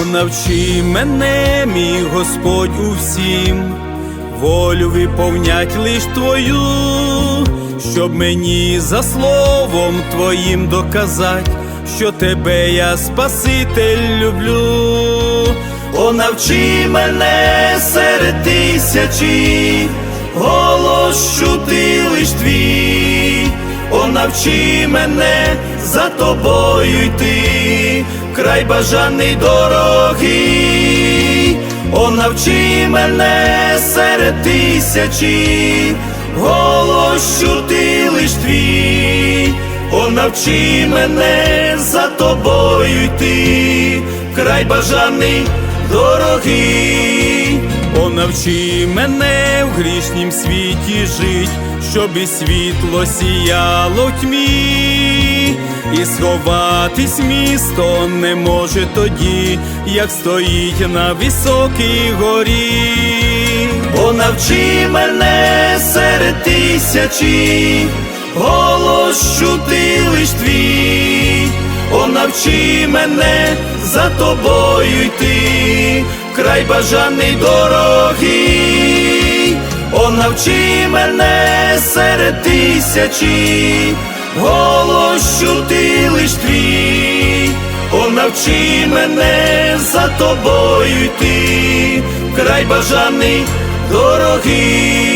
О, навчи мене, мій Господь, усім, волю виповнять лиш Твою, щоб мені за словом Твоїм доказать, що Тебе я Спаситель люблю. О, навчи мене серед тисячі, голос чути лиш твій, о, навчи мене за тобою йти, край бажаний дороги, о, навчи мене серед тисячі, голос чути лиш твій, о, навчи мене за тобою йти, край бажаний дорогий, о, навчи мене в грішнім світі жить, щоб і світло сіяло тьмі, і сховатись місто не може тоді, як стоїть на високій горі. О, навчи мене серед тисячі, голос чути лиш твій, о, навчи мене за тобою йти, край бажаний дороги, о, навчи мене серед тисячі, голос чути лиш твій, о, навчи мене за тобою йти, край бажаний дороги.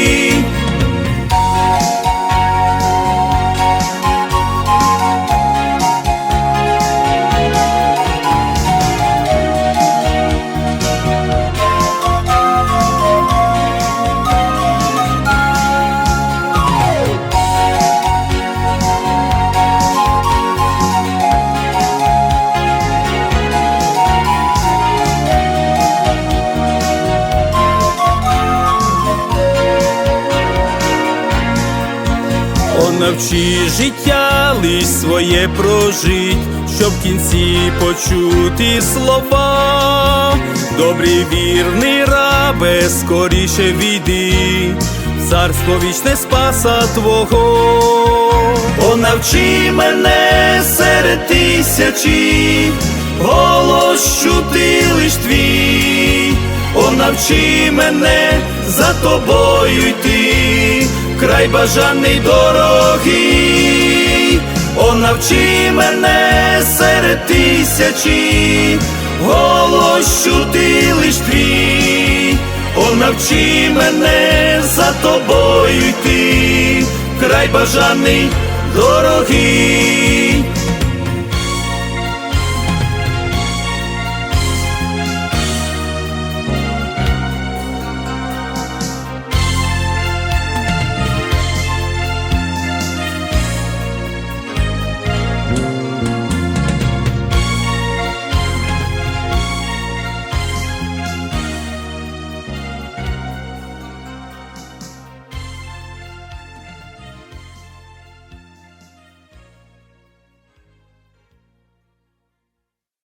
О, навчи життя лиш своє прожить, щоб в кінці почути слова. Добрий вірний рабе, скоріше війди, царство вічне спаса Твого. О, навчи мене серед тисячі, голос чути лиш твій, о, навчи мене за тобою йти, край бажаний дорогий, о, навчи мене серед тисячі, голос чути лиш твій, о, навчи мене за тобою йти, край бажаний дороги.